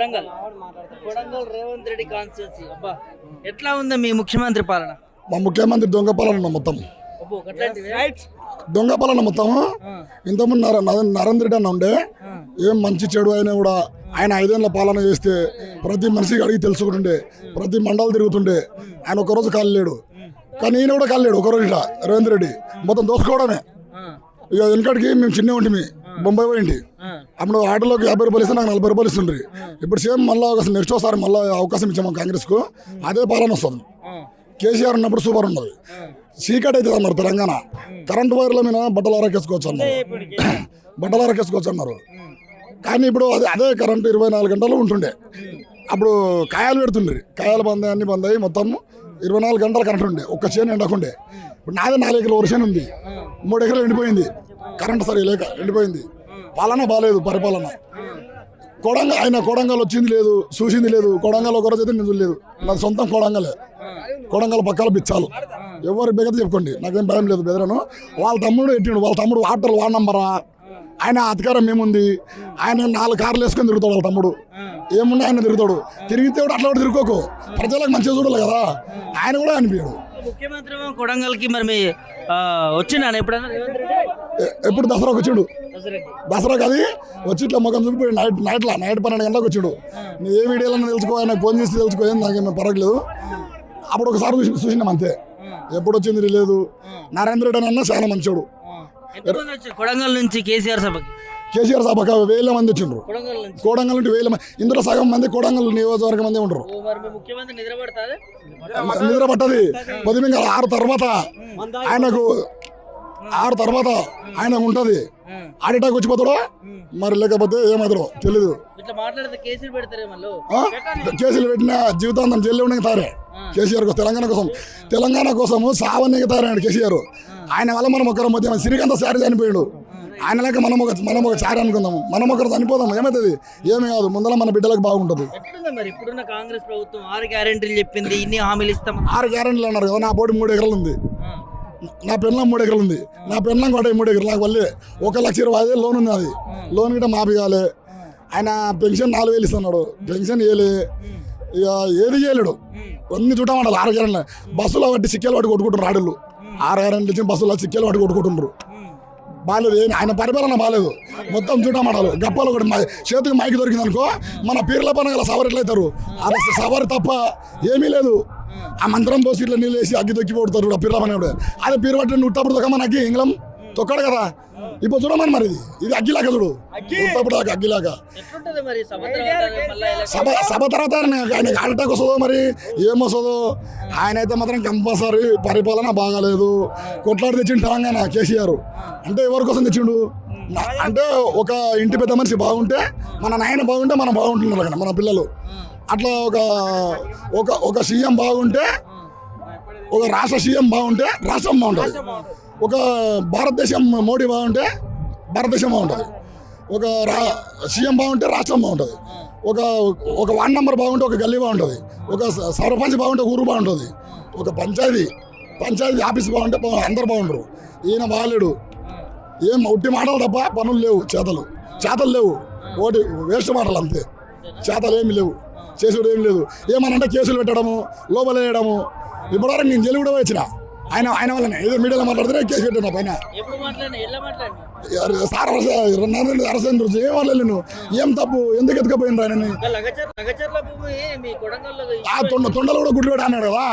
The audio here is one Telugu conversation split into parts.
కొడంగల్. కొడంగల్ రేవంత్ రెడ్డి కాన్స్టిట్యూన్సీ. అబ్బా ఎట్లా ఉందా మీ ముఖ్యమంత్రి పాలన? మా ముఖ్యమంత్రి దొంగ పాలన మొత్తం. దొంగ పాలన మొత్తం. ఇంతకుముందు నర నర- నరేంద్ర రెడ్డి అన్న ఉండే ఏం మంచి చెడు అయినా కూడా ఆయన ఐదేళ్ళ పాలన చేస్తే ప్రతి మనిషికి అడిగి తెలుసుకుంటుండే ప్రతి మండలు తిరుగుతుండే. ఆయన ఒకరోజు కాలేడు కానీ ఈయన కూడా కాలేడు ఒకరోజు ఇట్లా రేవంత్ రెడ్డి. మొత్తం దోసుకోవడమే ఇక వెనకడికి మేము చిన్న ఉంటిమి. బొంబాయి పోయింటి అప్పుడు ఆటోలోకి యాభై రూపాయలు ఇస్తే నాకు నలభై రూపాయలు ఇస్తుండ్రి. ఇప్పుడు సేమ్ మళ్ళీ ఒక నెక్స్ట్ ఒకసారి మళ్ళీ అవకాశం ఇచ్చాము కాంగ్రెస్కు. అదే పాలన వస్తుంది. కేసీఆర్ ఉన్నప్పుడు సూపర్ ఉన్నది. చీకటి అవుతుంది అన్నారు తెలంగాణ. కరెంట్ వైర్ల మీద బట్టలు ఆరకేసుకోవచ్చు అన్నారు. బట్టలు ఆరకేసుకోవచ్చు అన్నారు. కానీ ఇప్పుడు అదే అదే కరెంట్ ఇరవై నాలుగు గంటలు ఉంటుండే. అప్పుడు కాయలు పెడుతుండ్రి. కాయలు బంద్ అన్ని బంద్ అయ్యి మొత్తం ఇరవై నాలుగు గంటలు కరెంట్ ఉండే. ఒక్క చేను ఎండకుండే. ఇప్పుడు నాదే నాలుగు ఎకరాలు ఒక చేను ఉంది. మూడు ఎకరాలు ఎండిపోయింది. కరెంట్ సరి లేక ఎండిపోయింది. పాలన బాగాలేదు పరిపాలన. కొడంగల్ ఆయన కొడంగల్ వచ్చింది లేదు చూసింది లేదు. కొడంగల్ ఒకరోజు అయితే నిధులు లేదు. నాది సొంతం కొడంగలే. కొడంగల్ పక్కల బిచ్చాలు. ఎవరు బెగత చెప్పుకోండి. నాకేం భయం లేదు బెదరను. వాళ్ళ తమ్ముడు ఎట్టిండు? వాళ్ళ తమ్ముడు వాటర్ వార్డ్ నంబరా? ఆయన అధికారం ఏముంది? ఆయన నాలుగు కార్లు వేసుకొని తిరుగుతాడు వాళ్ళ తమ్ముడు. ఏముంది ఆయన తిరుగుతాడు. తిరిగితే కూడా అట్లా కూడా తిరుక్కోకు. ప్రజలకు మంచిగా చూడాలి కదా. ఆయన కూడా అనిపించాడు. ముఖ్యమంత్రి కొడంగల్కి మరి మీ ఎప్పుడైనా? ఎప్పుడు దసరాకు వచ్చిండు. దసరాకి. అది వచ్చి ఇట్లా ముఖం చూపిపోయి నైట్ నైట్లో నైట్ పన్నెండు గంటలకు వచ్చిండు. నువ్వు ఏ వీడియోలో తెలుసుకో ఆయన ఫోన్ చేసి తెలుసుకో ఏం నాకేం పరగలేదు. అప్పుడు ఒకసారి చూసి చూసినాం అంతే. ఎప్పుడు వచ్చింది లేదు. నరేంద్ర రెడ్డి అన్న చాలా మంచోడు. కొడంగల్ నుంచి కేసీఆర్ సభకి? కేసీఆర్ సభకు వేల మంది వచ్చిండ్రు. కొడంగల్ నుండి వేల మంది ఇందులో సగం మంది కోడంగల్ నియోజకవర్గం మంది ఉండరు. నిద్ర పట్టది పొద్దుమింగ ఆరు తర్వాత ఆయనకు ఆరు తర్వాత ఆయన ఉంటది. ఆడిటాకు వచ్చిపోతాడో? మరి లేకపోతే ఏమవుతాడో తెలీదు. కేసులు పెట్టిన జీవితాంతం జైల్లో ఉండగా తారే కేసీఆర్ కోసం తెలంగాణ కోసం. తెలంగాణ కోసం సావన్నీకి తారాడు కేసీఆర్. ఆయన వల్ల మనం ఒకరి మధ్య శ్రీకాంత్ సారి చనిపోయాడు. ఆయన లేక మనం ఒక మనం ఒక చారి అనుకుందాము. మనం ఒకరు చనిపోదాం ఏమవుతుంది ఏమి కాదు. ముందర మన బిడ్డలకు బాగుంటుంది. ఎట్లుంది మరి? ఇప్పుడున్న కాంగ్రెస్ ప్రభుత్వం ఆరు గ్యారెంటీలు చెప్పింది. ఇన్ని హామీలు ఇస్తాం ఆరు గ్యారెంటీలు అన్నారు కదా. నా పోటీ మూడు ఎకరాలు ఉంది. నా పెన్లం మూడు ఎకరాలు ఉంది. నా పెన్లం కూడా మూడు ఎకరాలు. నాకు వల్లే. ఒక లక్ష ఇరవై ఐదు లోన్ ఉంది అది లోన్ గిట్ట మాఫీ కాలే. ఆయన పెన్షన్ నాలుగు వేలు ఇస్తున్నాడు. పెన్షన్ ఇవ్వలే ఇక ఏది చేయలేడు అన్ని చూడమంటారు ఆరు గ్యారెంట్లు. బస్సులో బట్టి సిక్కలు పట్టి కొట్టుకుంటారు ఆడళ్ళు. ఆరు గ్యారెంట్లు ఇచ్చిన బస్సులో సిక్కలు పట్టి కొట్టుకుంటుండ్రు బాగాలేదు ఏం- ఆయన పరిపాలన బాగాలేదు మొత్తం చూడమంటారు గప్పలు ఒకటి చేతికి మైకి దొరికింది అనుకో మన పీర్ల పండుగల సవరి ఎట్లయితారు అది సవరి తప్ప ఏమీ లేదు. ఆ మంత్రం పోసి ఇట్లా నీళ్ళు వేసి అగ్గి తొక్కి కొడతారు పీర్ల పండుగ అది పీరు పట్టిన ఉట్టప్పుడు తొక్కమని ఇంగ్లం. తొక్కడు కదా? ఇప్పుడు చూడమని మరి. ఇది ఇది అగ్గిలాగా చూడు. ఉట్టప్పుడు దాకా అగ్గిలాగా. ఎట్లుంటది మరి? సభ సభ తర్వాత ఆయన అటాక్ వస్తుందో మరి ఏమొస్తుందో ఆయన అయితే మాత్రం కంపల్సరీ పరిపాలన బాగాలేదు. కొట్లాడి తెచ్చిండు తెలంగాణ కేసీఆర్. అంటే ఎవరి కోసం తెచ్చిండు? అంటే ఒక ఇంటి పెద్ద మనిషి బాగుంటే మన నాయన బాగుంటే మనం బాగుంటున్నారు అక్కడ మన పిల్లలు. అట్లా ఒక ఒక ఒక సీఎం బాగుంటే ఒక రాష్ట్ర సీఎం బాగుంటే రాష్ట్రం బాగుంటుంది. ఒక భారతదేశం మోడీ బాగుంటే భారతదేశం బాగుంటుంది. ఒక రా సీఎం బాగుంటే రాష్ట్రం బాగుంటుంది. ఒక ఒక వార్డ్ నెంబర్ బాగుంటే ఒక గల్లీ బాగుంటుంది. ఒక సర్పంచ్ బాగుంటే ఊరు బాగుంటుంది. ఒక పంచాయతీ పంచాయతీ ఆఫీస్ బాగుంటే అందరు బాగుంటారు ఈయన బాగాలేడు ఏం ఉట్టి మాటలు తప్ప పనులు లేవు చేతలు. చేతలు లేవు. ఓటి వేస్ట్ మాటలు అంతే. చేతలు ఏమి లేవు. చేసుడు ఏమి లేదు. ఏమనంటే కేసులు పెట్టడము లోపల వేయడము. ఇప్పటివరకు నేను జైలు కూడా వచ్చిన ఆయన ఆయన వల్లనే. ఏదో మీడియాలో మాట్లాడితే కేసు పెట్టాను పైన. సార్ నరేంద్ర అరసేంద్ర ఏం వాళ్ళు ఏం తప్పు? ఎందుకు ఎత్తుకపోయినరు ఆయనని? ఆ తొండ తొండలు కూడా గుడ్లు పెట్టి అన్నాడు కదా.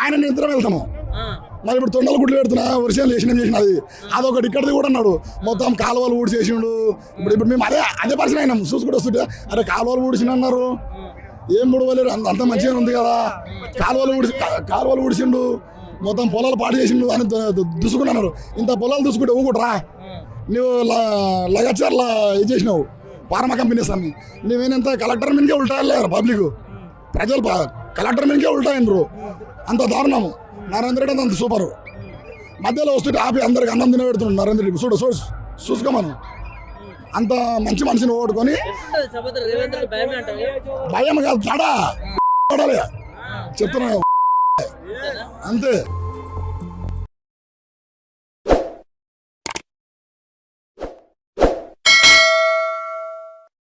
ఆయన నేను ఇద్దరం వెళ్తాము. ఆ, మరి ఇప్పుడు తొండలు గుడ్లు పెడుతున్నా వర్షాలు చేసిన చేసిన అది? అదొకటి ఇక్కడిది కూడా అన్నాడు. మొత్తం కాలువలు ఊడి చేసిండు ఇప్పుడు ఇప్పుడు మేము అదే అదే పరిచయం అయినాం. చూసుకుంటూ వస్తుంటే అరే కాలువలు ఊడిసిన అన్నారు ఏం పొడవలేరు అంత అంత మంచిగా ఉంది కదా. కాలువలు ఊడిసి కాలువలు ఊడిసిండు. మొత్తం పొలాలు పాడు చేసిండు అని దు- దుసుకున్నారు. ఇంత పొలాలు దుసుకుంటే ఊగుట్రా నువ్వు ల- లగచర్ల ఇది చేసినావు. ఫార్మా కంపెనీస్ అన్ని నువ్వేనంత కలెక్టర్ మీదకే ఉల్టాయలేరు పబ్లిక్. ప్రజలు కలెక్టర్ మీదకే ఉల్టాయినరు అంత దారుణము. నరేంద్ర రెడ్డి అంత సూపరు. మధ్యలో వస్తుంటే ఆపి అందరికి అన్నం తినబెడుతున్నాడు నరేంద్ర రెడ్డి. చూడు చూడు చూసుకోమను. అంత మంచి మనిషిని ఓడుకొని భయం కాదు తడా. చెప్తున్నా. అంతే.